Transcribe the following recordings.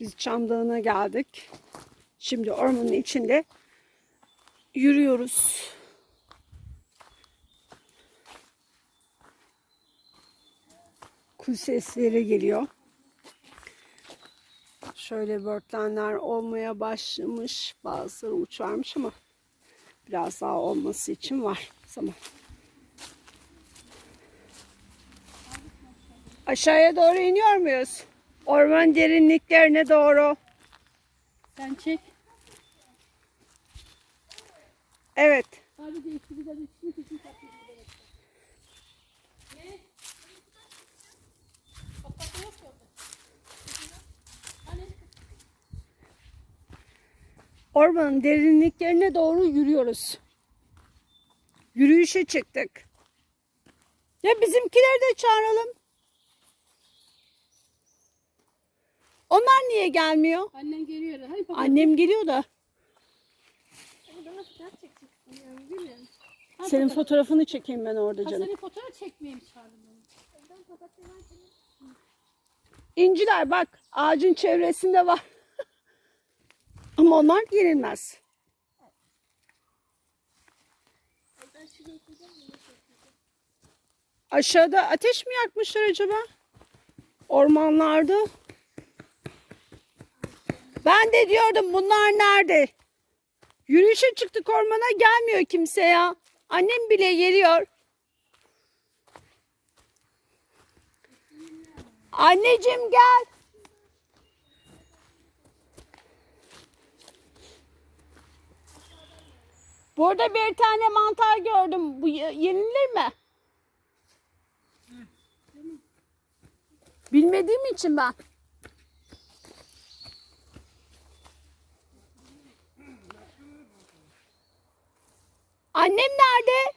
Biz Çam Dağı'na geldik. Şimdi ormanın içinde yürüyoruz. Kuş sesleri geliyor. Şöyle börtlenler olmaya başlamış. Bazıları uçarmış ama biraz daha olması için var zaman. Aşağıya doğru iniyor muyuz? Orman derinliklerine doğru. Sen çek. Evet. Hani? Ormanın derinliklerine doğru yürüyoruz. Yürüyüşe çıktık. Ya bizimkileri de çağıralım. Onlar niye gelmiyor? Annen geliyor. Hani papatya? Annem geliyor da. Burada nasıl fotoğraf çekeceksin yani değil mi? Ha, Senin fotoğraf- fotoğrafını çekeyim ben orada Ha, canım. senin fotoğraf çekmeye mi çağırdın beni? İnciler bak ağacın çevresinde var. Ama onlar yenilmez. Aşağıda ateş mi yakmışlar acaba? Ormanlarda. Ben de diyordum bunlar nerede? Yürüyüşe çıktık ormana gelmiyor kimse ya. Annem bile geliyor. Anneciğim gel. Burada bir tane mantar gördüm. Bu ye- yenilir mi? Bilmediğim için ben. Annem nerede?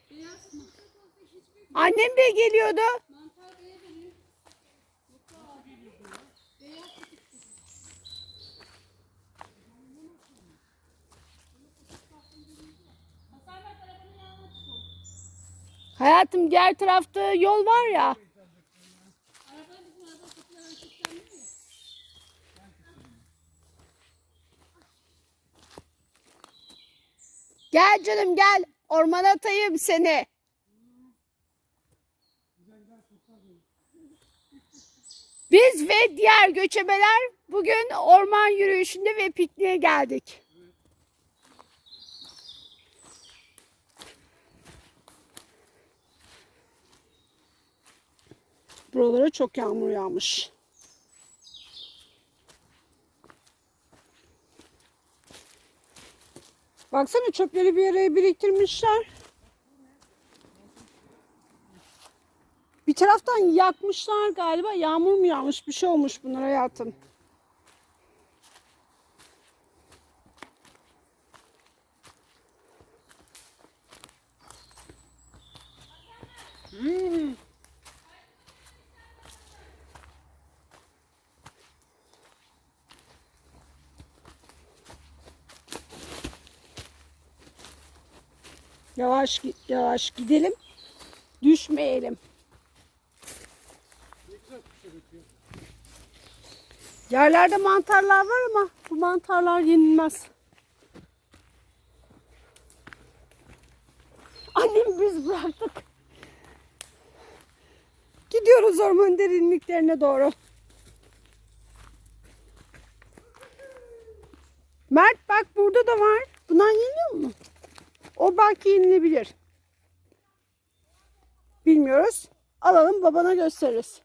Annem de geliyordu. Hayatım diğer tarafta yol var ya. Gel canım gel. Ormana atayım seni. Biz ve diğer göçebeler bugün orman yürüyüşünde ve pikniğe geldik. Buralara çok yağmur yağmış. Baksana çöpleri bir yere biriktirmişler. Bir taraftan yakmışlar galiba. Yağmur mu yağmış? Bir şey olmuş bunlar hayatım. Yavaş yavaş gidelim. Düşmeyelim. Yerlerde mantarlar var ama bu mantarlar yenilmez. Annem biz bıraktık. Gidiyoruz orman derinliklerine doğru. Mert bak burada da var. Bunlar yeniyor mu? O belki yenilebilir. Bilmiyoruz. Alalım babana gösteririz.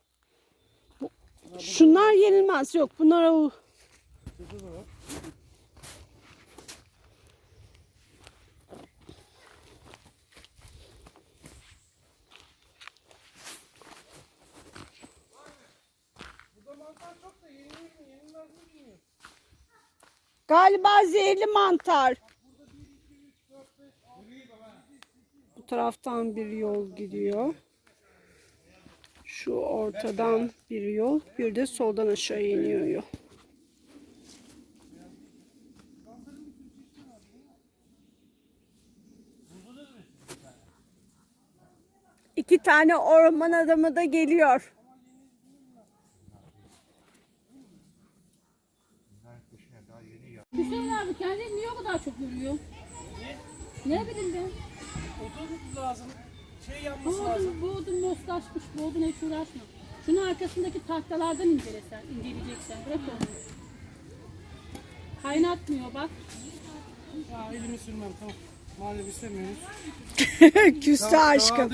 Şunlar yenilmez. Yok bunlar o. Galiba zehirli mantar. Bu taraftan bir yol gidiyor. Şu ortadan bir yol, bir de soldan aşağı iniyor yol. İki tane orman adamı da geliyor. bu kadar çok yürüyor? Ne bileyim ben. Oturmak lazım. Şey yapması lazım. Bu odun, bu odun moslaşmış, bu odun hiç uğraşma. Şunun arkasındaki tahtalardan incelesen, inceleyeceksen. Bırak onu. Kaynatmıyor bak. Ya elimi sürmem tamam. Madem istemiyoruz. Küstü aşkım.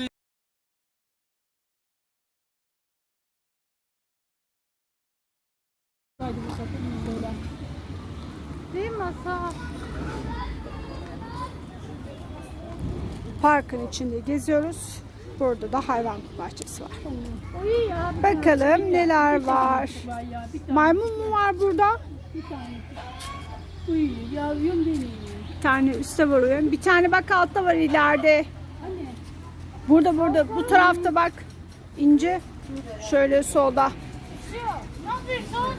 Haydi bu sefer böyle. Değil mi masa? Parkın içinde geziyoruz. Burada da hayvan bahçesi var. Bakalım neler var. Maymun mu var burada? bir tane. Uyuyor yavrum benim. Bir tane üstte var uyan. Bir tane bak altta var ileride. Burada burada bu tarafta bak. İnce. Şöyle solda. Ne yapıyorsun?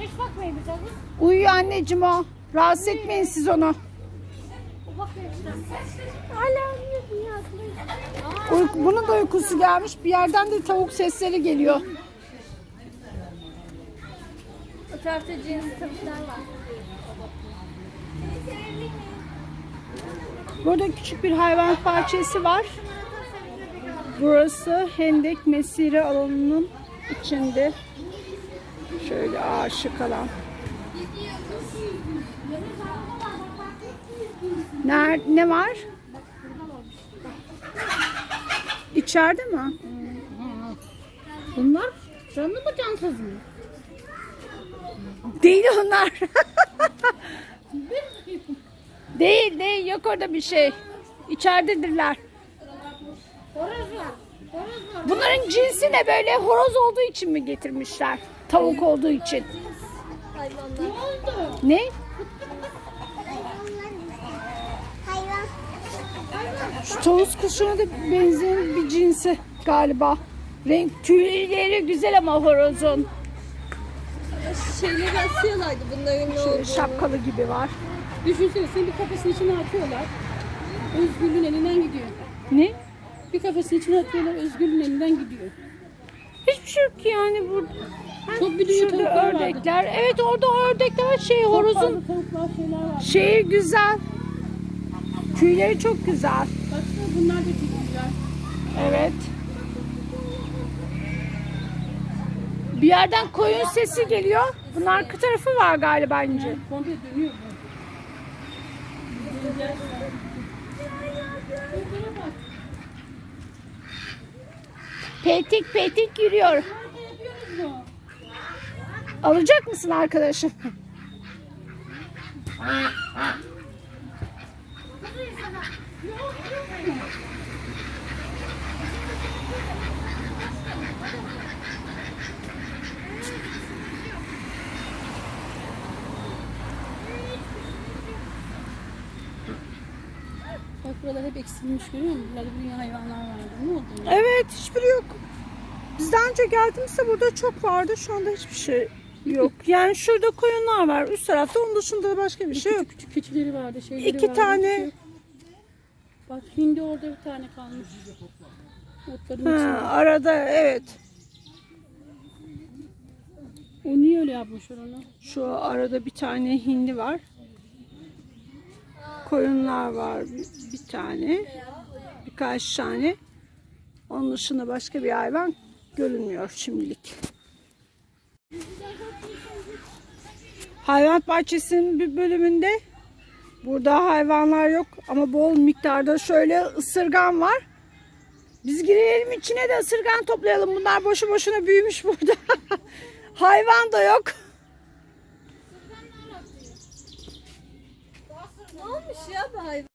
Hiç bakmayın bize. Uyuyor anneciğim o. Rahatsız etmeyin siz onu. Bakıyor işte. Hala uyuyor ya. Uyku, bunun da uykusu gelmiş. Bir yerden de tavuk sesleri geliyor. O tarafta cins tavuklar var. Burada küçük bir hayvan bahçesi var. Burası Hendek Mesire alanının içinde. Şöyle ağaçlık alan. Ner ne var? İçeride mi? Bunlar canlı mı cansız mı? Değil onlar. değil değil yok orada bir şey. İçeridedirler. Horoz var. Horoz var. Bunların cinsi ne böyle horoz olduğu için mi getirmişler? Tavuk olduğu için. Hayvanlar. Ne? Şu tavus kuşuna da benzeyen bir cinsi galiba. Renk tüyleri güzel ama horozun. Şeyleri asıyorlardı bunların ne Şöyle şapkalı gibi var. Düşünsene seni bir kafesin içine atıyorlar. Özgürlüğün elinden gidiyor. Ne? Bir kafesin içine atıyorlar, özgürlüğün elinden gidiyor. Hiçbir şey yok ki yani burada. Çok bir dünya Şurada tavuklar vardı. ördekler. Evet orada ördekler şey horozun Tavuklar, tavuklar şeyler var. şeyi güzel. Tüyleri çok güzel. Baksana bunlar da çok güzel. Evet. Bir yerden koyun sesi geliyor. Bunun arka tarafı var galiba bence. Komple dönüyor. Petik petik yürüyor. Alacak mısın arkadaşım? Buralar hep eksilmiş görüyor musun? Burada dünya hayvanlar vardı. Ne oldu? Evet hiçbiri yok. Biz daha önce geldiğimizde burada çok vardı. Şu anda hiçbir şey yok. Yani şurada koyunlar var. Üst tarafta onun dışında da başka bir şey yok. Küçük keçileri vardı, şeyleri İki vardı. tane. yok. Bak hindi orada bir tane kalmış. Otların Ha, içinde. arada evet. O niye öyle yapmışlar onu? Şu arada bir tane hindi var. Koyunlar var bir, bir tane. Birkaç tane. Onun dışında başka bir hayvan görünmüyor şimdilik. Hayvan bahçesinin bir bölümünde burada hayvanlar yok ama bol miktarda şöyle ısırgan var. Biz girelim içine de ısırgan toplayalım. Bunlar boşu boşuna büyümüş burada. Hayvan da yok. Ne olmuş ya bu hayvan?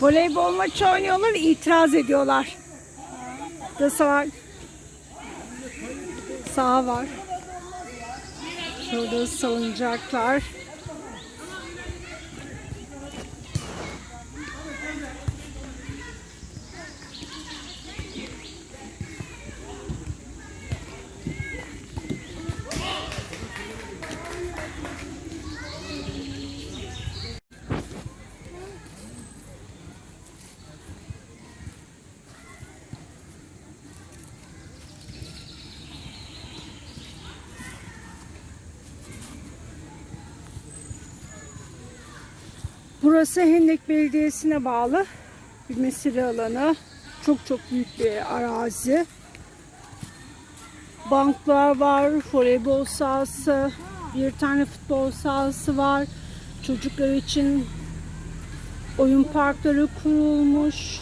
Voleybol maçı oynuyorlar, itiraz ediyorlar. Da sağ, sağ var. Şurada salıncaklar. Burası Hendek Belediyesi'ne bağlı bir mesire alanı. Çok çok büyük bir arazi. Banklar var, voleybol sahası, bir tane futbol sahası var. Çocuklar için oyun parkları kurulmuş.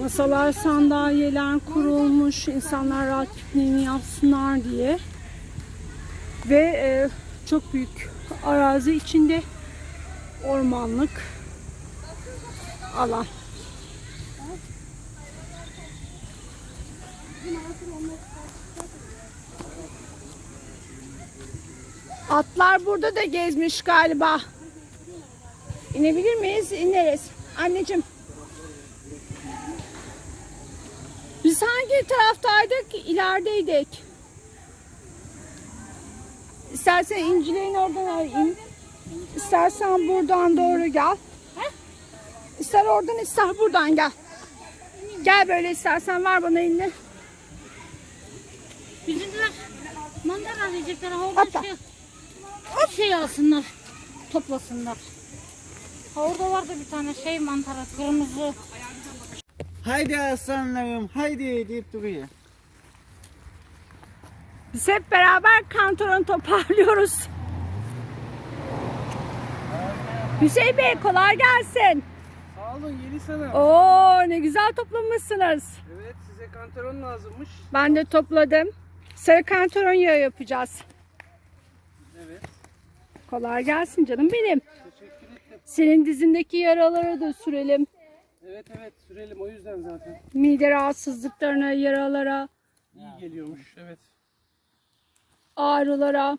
Masalar, sandalyeler kurulmuş. İnsanlar rahat pikniğini yapsınlar diye. Ve e, çok büyük arazi içinde ormanlık alan. Atlar burada da gezmiş galiba. İnebilir miyiz? İneriz. Anneciğim. Biz hangi taraftaydık? İlerideydik. İstersen İncilerin oradan in. İstersen buradan doğru gel. İster oradan ister buradan gel. Gel böyle istersen ver bana elini. Bizimkiler mantar arayacaklar. Atla. Orada şey, şey alsınlar. Toplasınlar. Ha, orada vardı bir tane şey mantarı kırmızı. Haydi aslanlarım, haydi deyip duruyor. Biz hep beraber kantoron toparlıyoruz. Hüseyin Bey kolay gelsin. Sağ olun Yeliz Hanım. Oo ne güzel toplamışsınız. Evet size kantaron lazımmış. Ben de topladım. Sarı kantoron yağı yapacağız. Evet. Kolay gelsin canım benim. Teşekkür ederim. Senin dizindeki yaraları da sürelim. Evet evet sürelim o yüzden zaten. Mide rahatsızlıklarına, yaralara, İyi geliyormuş evet. ağrılara.